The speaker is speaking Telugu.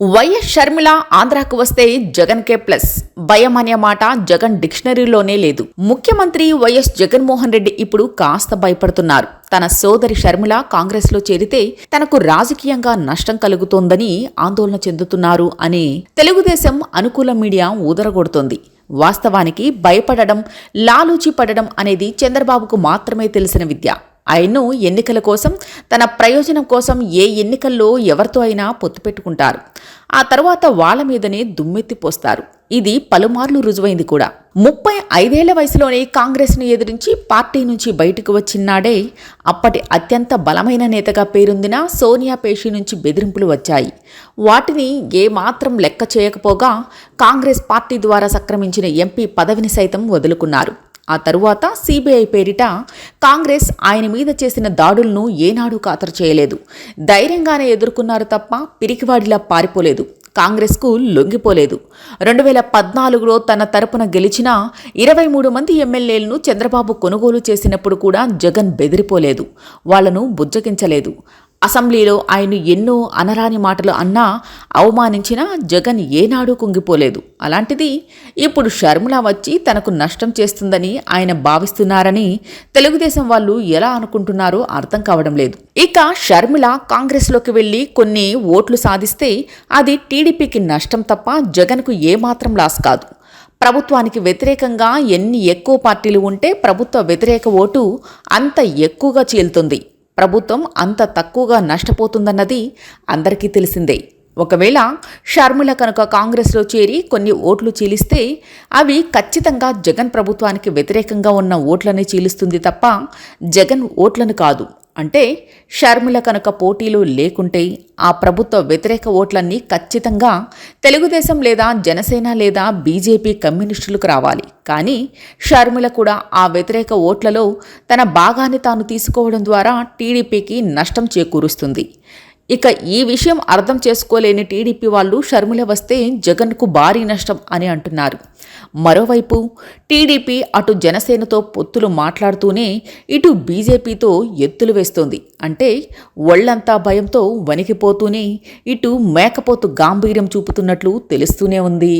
వైఎస్ షర్మిల ఆంధ్రాకు వస్తే జగన్ కే ప్లస్. భయం అనే మాట జగన్ డిక్షనరీలోనే లేదు. ముఖ్యమంత్రి వైఎస్ జగన్మోహన్ రెడ్డి ఇప్పుడు కాస్త భయపడుతున్నారు. తన సోదరి షర్మిల కాంగ్రెస్లో చేరితే తనకు రాజకీయంగా నష్టం కలుగుతోందని ఆందోళన చెందుతున్నారు అని తెలుగుదేశం అనుకూల మీడియా ఊదరగొడుతోంది. వాస్తవానికి భయపడడం లాలూచి పడడం అనేది చంద్రబాబుకు మాత్రమే తెలిసిన విద్య. ఆయన్ను ఎన్నికల కోసం తన ప్రయోజనం కోసం ఏ ఎన్నికల్లో ఎవరితో అయినా పొత్తు పెట్టుకుంటారు. ఆ తర్వాత వాళ్ళ మీదనే దుమ్మెత్తి పోస్తారు. ఇది పలుమార్లు రుజువైంది కూడా. ముప్పై ఐదేళ్ళ వయసులోనే కాంగ్రెస్ను ఎదిరించి పార్టీ నుంచి బయటకు వచ్చినాడే అప్పటి అత్యంత బలమైన నేతగా పేరొందిన సోనియా పేషి నుంచి బెదిరింపులు వచ్చాయి. వాటిని ఏమాత్రం లెక్క చేయకపోగా కాంగ్రెస్ పార్టీ ద్వారా సక్రమించిన ఎంపీ పదవిని సైతం వదులుకున్నారు. ఆ తరువాత సిబిఐ పేరిట కాంగ్రెస్ ఆయన మీద చేసిన దాడులను ఏనాడు ఖాతరు చేయలేదు. ధైర్యంగానే ఎదుర్కొన్నారు తప్ప పిరికివాడిలా పారిపోలేదు. కాంగ్రెస్కు లొంగిపోలేదు. రెండు వేల పద్నాలుగులో తన తరపున గెలిచిన ఇరవై మూడు మంది ఎమ్మెల్యేలను చంద్రబాబు కొనుగోలు చేసినప్పుడు కూడా జగన్ బెదిరిపోలేదు. వాళ్ళను బుజ్జగించలేదు. అసెంబ్లీలో ఆయన ఎన్నో అనరాని మాటలు అన్నా అవమానించినా జగన్ ఏనాడు కుంగిపోలేదు. అలాంటిది ఇప్పుడు షర్మిల వచ్చి తనకు నష్టం చేస్తుందని ఆయన భావిస్తున్నారని తెలుగుదేశం వాళ్ళు ఎలా అనుకుంటున్నారో అర్థం కావడం లేదు. ఇక షర్మిల కాంగ్రెస్లోకి వెళ్ళి కొన్ని ఓట్లు సాధిస్తే అది టీడీపీకి నష్టం తప్ప జగన్కు ఏమాత్రం లాస్ కాదు. ప్రభుత్వానికి వ్యతిరేకంగా ఎన్ని ఎక్కువ పార్టీలు ఉంటే ప్రభుత్వ వ్యతిరేక ఓటు అంత ఎక్కువగా చీలుతుంది. ప్రభుత్వం అంత తక్కువగా నష్టపోతుందన్నది అందరికీ తెలిసిందే. ఒకవేళ షర్మిల కనుక కాంగ్రెస్లో చేరి కొన్ని ఓట్లు చీలిస్తే అవి ఖచ్చితంగా జగన్ ప్రభుత్వానికి వ్యతిరేకంగా ఉన్న ఓట్లని చీలుస్తుంది తప్ప జగన్ ఓట్లను కాదు. అంటే షర్మిల కనుక పోటీలు లేకుంటే ఆ ప్రభుత్వ వ్యతిరేక ఓట్లన్నీ ఖచ్చితంగా తెలుగుదేశం లేదా జనసేన లేదా బీజేపీ కమ్యూనిస్టులకు రావాలి. కానీ షర్మిల కూడా ఆ వ్యతిరేక ఓట్లలో తన భాగాన్ని తాను తీసుకోవడం ద్వారా టీడీపీకి నష్టం చేకూరుస్తుంది. ఇక ఈ విషయం అర్థం చేసుకోలేని టీడీపీ వాళ్ళు షర్మిల వస్తే జగన్కు భారీ నష్టం అని అంటున్నారు. మరోవైపు టీడీపీ అటు జనసేనతో పొత్తులు మాట్లాడుతూనే ఇటు బీజేపీతో ఎత్తులు వేస్తోంది. అంటే ఒళ్ళంతా భయంతో వణికిపోతూనే ఇటు మేకపోతు గాంభీర్యం చూపుతున్నట్లు తెలుస్తూనే ఉంది.